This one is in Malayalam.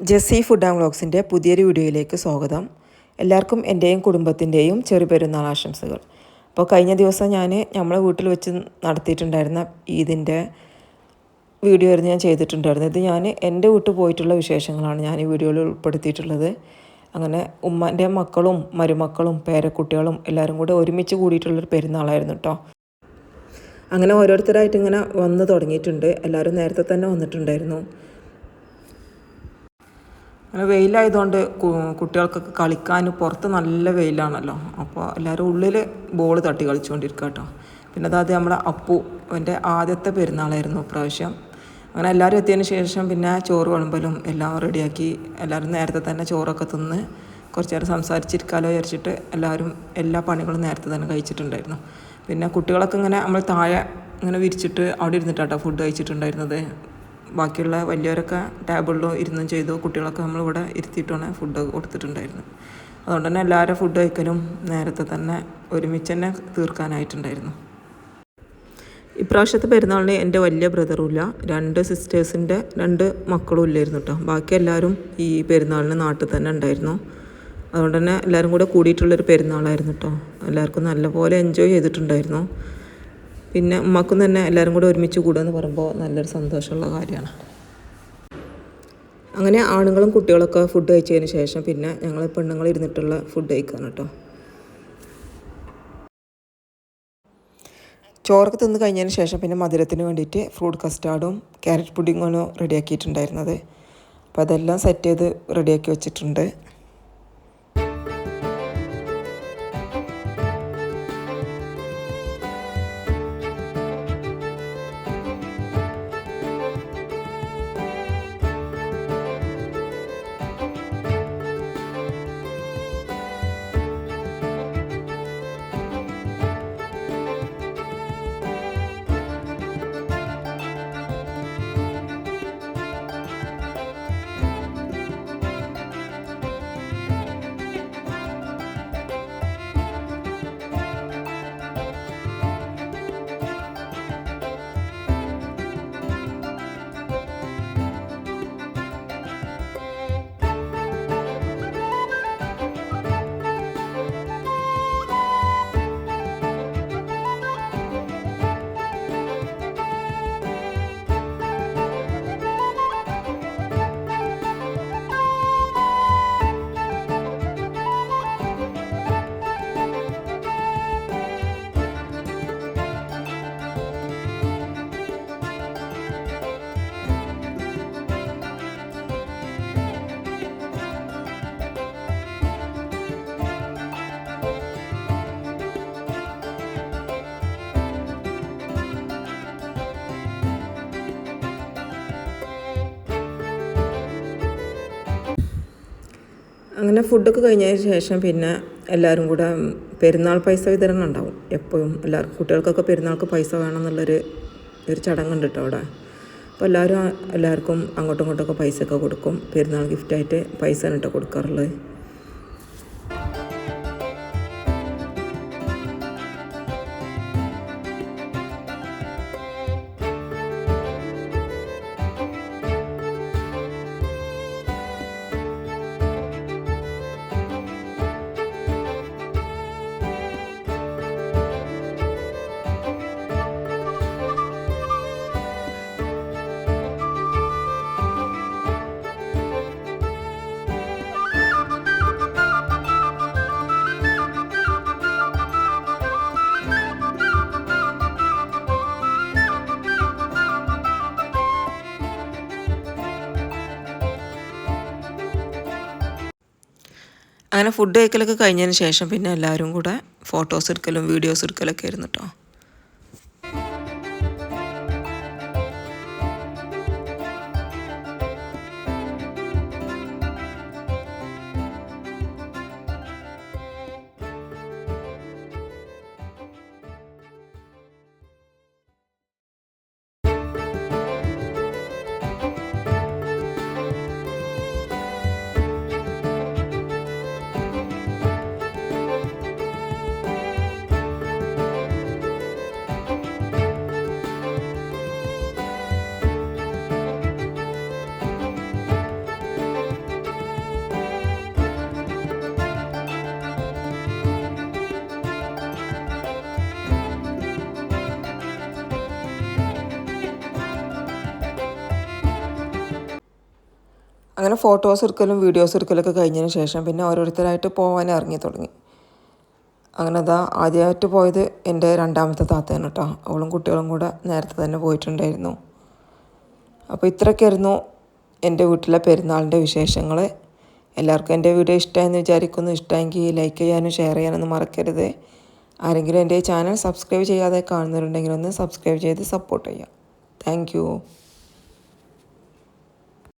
ജെസ്സി ഫുഡ് ആൻഡ് വ്ളോഗ്സിന്റെ പുതിയൊരു വീഡിയോയിലേക്ക് സ്വാഗതം. എല്ലാവർക്കും എന്റെയും കുടുംബത്തിന്റെയും ചെറുപെരുന്നാൾ ആശംസകൾ. അപ്പോൾ കഴിഞ്ഞ ദിവസം ഞാൻ നമ്മളെ വീട്ടിൽ വെച്ച് നടത്തിയിട്ടുണ്ടായിരുന്ന ഈദിന്റെ വീഡിയോ ആയിരുന്നു ഞാൻ ചെയ്തിട്ടുണ്ടായിരുന്നത്. ഇത് ഞാൻ എന്റെ വീട്ടിൽ പോയിട്ടുള്ള വിശേഷങ്ങളാണ് ഞാൻ ഈ വീഡിയോയിൽ ഉൾപ്പെടുത്തിയിട്ടുള്ളത്. അങ്ങനെ ഉമ്മന്റെ മക്കളും മരുമക്കളും പേരക്കുട്ടികളും എല്ലാവരും കൂടെ ഒരുമിച്ച് കൂടിയിട്ടുള്ളൊരു പെരുന്നാളായിരുന്നു കേട്ടോ. അങ്ങനെ ഓരോരുത്തരായിട്ട് ഇങ്ങനെ വന്ന് തുടങ്ങിയിട്ടുണ്ട്. എല്ലാവരും നേരത്തെ തന്നെ വന്നിട്ടുണ്ടായിരുന്നു. അങ്ങനെ വെയിലായതുകൊണ്ട് കുട്ടികൾക്കൊക്കെ കളിക്കാൻ പുറത്ത് നല്ല വെയിലാണല്ലോ. അപ്പോൾ എല്ലാവരും ഉള്ളിൽ ബോൾ തട്ടി കളിച്ചുകൊണ്ടിരിക്കുക കേട്ടോ പിന്നെ അതായത് നമ്മളെ അപ്പു എന്റെ ആദ്യത്തെ പെരുന്നാളായിരുന്നു പ്രാവശ്യം അങ്ങനെ എല്ലാവരും എത്തിയതിന് ശേഷം പിന്നെ ചോറ് വിളമ്പലും എല്ലാം റെഡിയാക്കി എല്ലാവരും നേരത്തെ തന്നെ ചോറൊക്കെ തിന്ന് കുറച്ച് നേരം സംസാരിച്ചിരിക്കാമല്ലോ വിചാരിച്ചിട്ട് എല്ലാവരും എല്ലാ പണികളും നേരത്തെ തന്നെ കഴിച്ചിട്ടുണ്ടായിരുന്നു. പിന്നെ കുട്ടികളൊക്കെ ഇങ്ങനെ നമ്മൾ താഴെ ഇങ്ങനെ വിരിച്ചിട്ട് അവിടെ ഇരുന്നിട്ടാട്ടോ ഫുഡ് കഴിച്ചിട്ടുണ്ടായിരുന്നത്. ബാക്കിയുള്ള വലിയവരൊക്കെ ടേബിളിലോ ഇരുന്നും ചെയ്തു കുട്ടികളൊക്കെ നമ്മളിവിടെ ഇരുത്തിയിട്ടാണ് ഫുഡ് കൊടുത്തിട്ടുണ്ടായിരുന്നു അതുകൊണ്ട് തന്നെ എല്ലാവരും ഫുഡ് കഴിക്കലും നേരത്തെ തന്നെ ഒരുമിച്ച് തന്നെ തീർക്കാനായിട്ടുണ്ടായിരുന്നു. ഇപ്രാവശ്യത്തെ പെരുന്നാളിന് എന്റെ വലിയ ബ്രദറും ഇല്ല. രണ്ട് സിസ്റ്റേഴ്സിന്റെ രണ്ട് മക്കളും ഇല്ലായിരുന്നു കേട്ടോ. ബാക്കി എല്ലാവരും ഈ പെരുന്നാളിന് നാട്ടിൽ തന്നെ ഉണ്ടായിരുന്നു. അതുകൊണ്ട് തന്നെ എല്ലാവരും കൂടെ കൂടിയിട്ടുള്ളൊരു പെരുന്നാളായിരുന്നു കേട്ടോ. എല്ലാവർക്കും നല്ലപോലെ എൻജോയ് ചെയ്തിട്ടുണ്ടായിരുന്നു. പിന്നെ ഉമ്മക്കും തന്നെ എല്ലാവരും കൂടെ ഒരുമിച്ച് കൂടുക എന്ന് പറയുമ്പോൾ നല്ലൊരു സന്തോഷമുള്ള കാര്യമാണ്. അങ്ങനെ ആണുങ്ങളും കുട്ടികളൊക്കെ ഫുഡ് കഴിച്ചതിന് ശേഷം പിന്നെ ഞങ്ങൾ പെണ്ണുങ്ങൾ ഇരുന്നിട്ടുള്ള ഫുഡ് കഴിക്കാണ് കേട്ടോ. ചോറൊക്കെ തിന്ന് കഴിഞ്ഞതിന് ശേഷം പിന്നെ മധുരത്തിന് വേണ്ടിയിട്ട് ഫ്രൂട്ട് കസ്റ്റാർഡും ക്യാരറ്റ് പുഡിങ്ങും റെഡിയാക്കിയിട്ടുണ്ടായിരുന്നത് അപ്പോൾ അതെല്ലാം സെറ്റ് ചെയ്ത് റെഡിയാക്കി വെച്ചിട്ടുണ്ട്. അങ്ങനെ ഫുഡൊക്കെ കഴിഞ്ഞതിന് ശേഷം പിന്നെ എല്ലാവരും കൂടെ പെരുന്നാൾ പൈസ വിതരണം ഉണ്ടാവും എപ്പോഴും എല്ലാവർക്കും കുട്ടികൾക്കൊക്കെ പെരുന്നാൾക്ക് പൈസ വേണം എന്നുള്ളൊരു ഒരു ചടങ്ങുണ്ട് കേട്ടോ അവിടെ. അപ്പോൾ എല്ലാവരും എല്ലാവർക്കും അങ്ങോട്ടും ഇങ്ങോട്ടൊക്കെ ഒക്കെ കൊടുക്കും. പെരുന്നാൾ ഗിഫ്റ്റായിട്ട് പൈസ ആണ് കേട്ടോ കൊടുക്കാറുള്ളത്. അങ്ങനെ ഫുഡ് കഴിക്കലൊക്കെ കഴിഞ്ഞതിന് ശേഷം പിന്നെ എല്ലാവരും കൂടെ ഫോട്ടോസ് എടുക്കലും വീഡിയോസ് എടുക്കലൊക്കെ ആയിരുന്നു കേട്ടോ അങ്ങനെ ഫോട്ടോസ് എടുക്കലും വീഡിയോസ് എടുക്കലൊക്കെ കഴിഞ്ഞതിന് ശേഷം പിന്നെ ഓരോരുത്തരായിട്ട് പോകാൻ ഇറങ്ങി തുടങ്ങി. അങ്ങനെ അതാ ആദ്യമായിട്ട് പോയത് എന്റെ രണ്ടാമത്തെ താത്തയാണ് കേട്ടോ. അവളും കുട്ടികളും കൂടെ നേരത്തെ തന്നെ പോയിട്ടുണ്ടായിരുന്നു. അപ്പോൾ ഇത്രയൊക്കെയായിരുന്നു എന്റെ വീട്ടിലെ പെരുന്നാളിന്റെ വിശേഷങ്ങൾ. എല്ലാവർക്കും എന്റെ വീഡിയോ ഇഷ്ടമായെന്ന് വിചാരിക്കുന്നു. ഇഷ്ടമെങ്കിൽ ലൈക്ക് ചെയ്യാനും ഷെയർ ചെയ്യാനൊന്നും മറക്കരുത്. ആരെങ്കിലും എന്റെ ചാനൽ സബ്സ്ക്രൈബ് ചെയ്യാതെ കാണുന്നവരുണ്ടെങ്കിൽ ഒന്ന് സബ്സ്ക്രൈബ് ചെയ്ത് സപ്പോർട്ട് ചെയ്യാം താങ്ക്